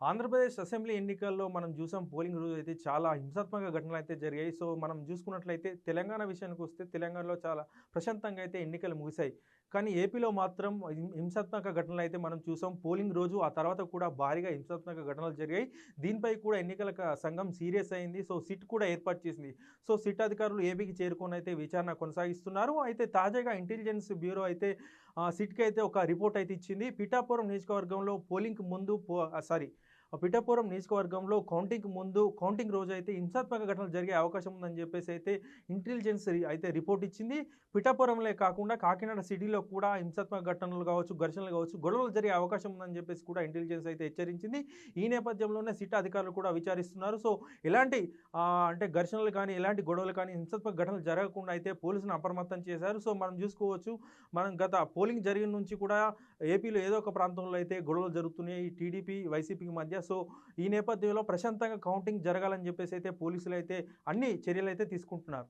Andhra Pradesh assembly ఎన్నికల్లో మనం చూసాం పోలింగ్ రోజు అయితే చాలా హింసాత్మక ఘటనలు అయితే జరిగాయి. సో మనం చూసుకున్నట్లయితే తెలంగాణ విషయానికి వస్తే తెలంగాణలో చాలా ప్రశాంతంగా అయితే ఎన్నికలు ముగిశాయి. కానీ ఏపీలో మాత్రం హింసాత్మక ఘటనలు అయితే మనం చూసాం. పోలింగ్ రోజు ఆ తర్వాత కూడా భారీగా హింసాత్మక ఘటనలు జరిగాయి. దీనిపై కూడా ఎన్నికల సంఘం సీరియస్ అయింది. సో సిట్ కూడా ఏర్పాటు చేసింది. సో సిట్ అధికారులు ఏపీకి చేరుకొని అయితే విచారణ కొనసాగిస్తున్నారు. అయితే తాజాగా ఇంటెలిజెన్స్ బ్యూరో అయితే సిట్కి అయితే ఒక రిపోర్ట్ అయితే ఇచ్చింది. పిఠాపురం నియోజకవర్గంలో పోలింగ్ ముందు పో సారీ పిఠాపురం నియోజకవర్గంలో కౌంటింగ్ ముందు కౌంటింగ్ రోజు అయితే హింసాత్మక ఘటనలు జరిగే అవకాశం ఉందని చెప్పేసి అయితే ఇంటెలిజెన్స్ రి- అయితే రిపోర్ట్ ఇచ్చింది. పిఠాపురంలో కాకుండా కాకినాడ సిటీలో కూడా హింసాత్మక ఘటనలు కావచ్చు ఘర్షణలు కావచ్చు గొడవలు జరిగే అవకాశం ఉందని చెప్పేసి కూడా ఇంటెలిజెన్స్ అయితే హెచ్చరించింది. ఈ నేపథ్యంలోనే సిట్ అధికారులు కూడా విచారిస్తున్నారు. సో ఎలాంటి అంటే ఘర్షణలు కానీ ఎలాంటి గొడవలు కానీ హింసాత్మక ఘటనలు జరగకుండా అయితే పోలీసులను అప్రమత్తం చేశారు. సో మనం చూసుకోవచ్చు మనం గత పోలింగ్ జరిగిన నుంచి కూడా ఏపీలో ఏదో ఒక ప్రాంతంలో అయితే గొడవలు జరుగుతున్నాయి. టీడీపీ వైసీపీకి మధ్య సో ఈ నేపథ్యంలో ప్రశాంతంగా కౌంటింగ్ జరగాలని చెప్పేసి అయితే పోలీసులు అయితే అన్ని చర్యలు అయితే తీసుకుంటున్నారు.